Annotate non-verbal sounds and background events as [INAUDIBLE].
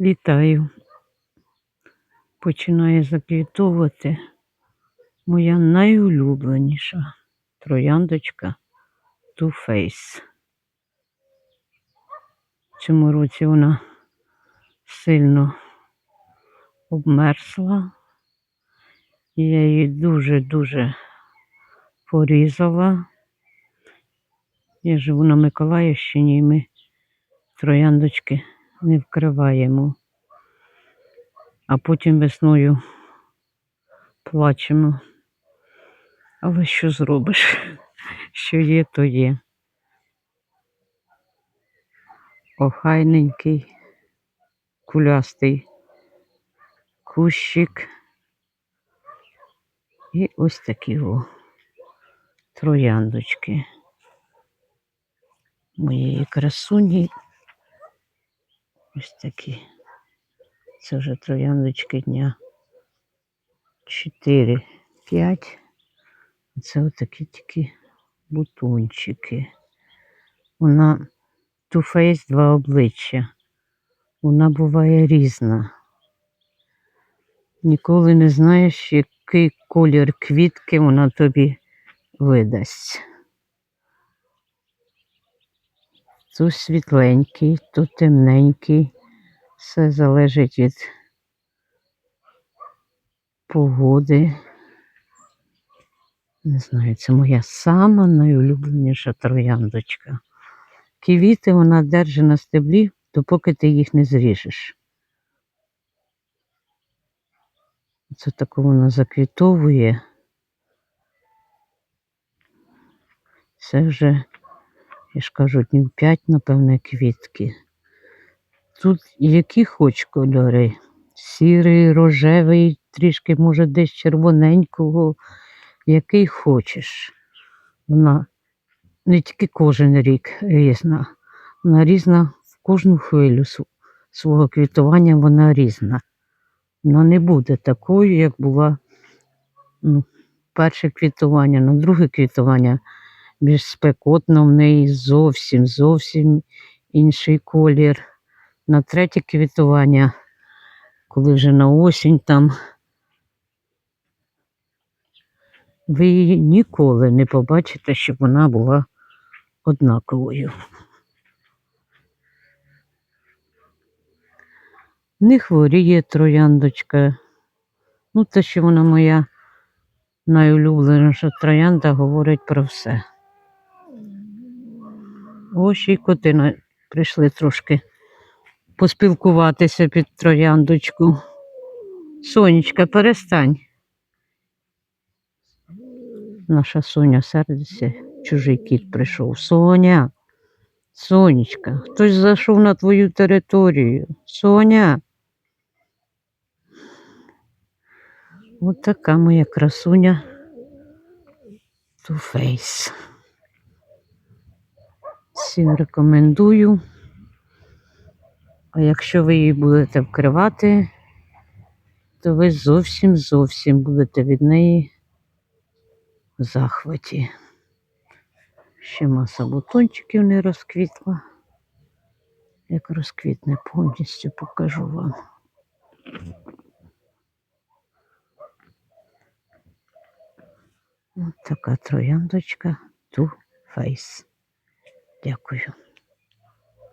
Вітаю. Починає заквітовувати моя найулюбленіша трояндочка Two Face. В цьому році вона сильно обмерзла. Я її дуже-дуже порізала. Я живу на Миколаївщині і ми трояндочки не вкриваємо. А потім весною плачемо. Але що зробиш? [LAUGHS] Що є, то є. Охайненький, кулястий кущик. І ось такі о трояндочки моєї красуні. Ось такі. Це вже трояндочки дня 4-5. Це отакі такі бутончики. Вона туфейс два обличчя. Вона буває різна. Ніколи не знаєш, який колір квітки вона тобі видасть. То світленький, то темненький. Все залежить від погоди. Не знаю, це моя сама найулюбленіша трояндочка. Квіти вона держить на стеблі, допоки ти їх не зріжеш. Це тако вона заквітовує. Це вже, я ж кажу, днів п'ять, напевне, квітки. Тут які хоч кольори. Сірий, рожевий, трішки, може, десь червоненького, який хочеш. Вона не тільки кожен рік різна, вона різна в кожну хвилю свого квітування вона різна. Вона не буде такою, як була ну, перше квітування, на друге квітування більш спекотно в неї зовсім зовсім інший колір. На третє квітування, коли вже на осінь там, ви її ніколи не побачите, щоб вона була однаковою. Не хворіє трояндочка. Ну, те, що вона моя найулюбленіша троянда, говорить про все. Ось і коти прийшли трошки поспілкуватися під трояндочку. Сонечка, перестань. Наша Соня сердиться, чужий кіт прийшов. Соня, Сонечка, хтось зайшов на твою територію. Соня. От така моя красуня Face. Всім рекомендую. А якщо ви її будете вкривати, то ви зовсім зовсім будете від неї в захваті. Ще маса бутончиків не розквітла. Як розквітне, повністю покажу вам. Ось така трояндочка Two Face. Дякую.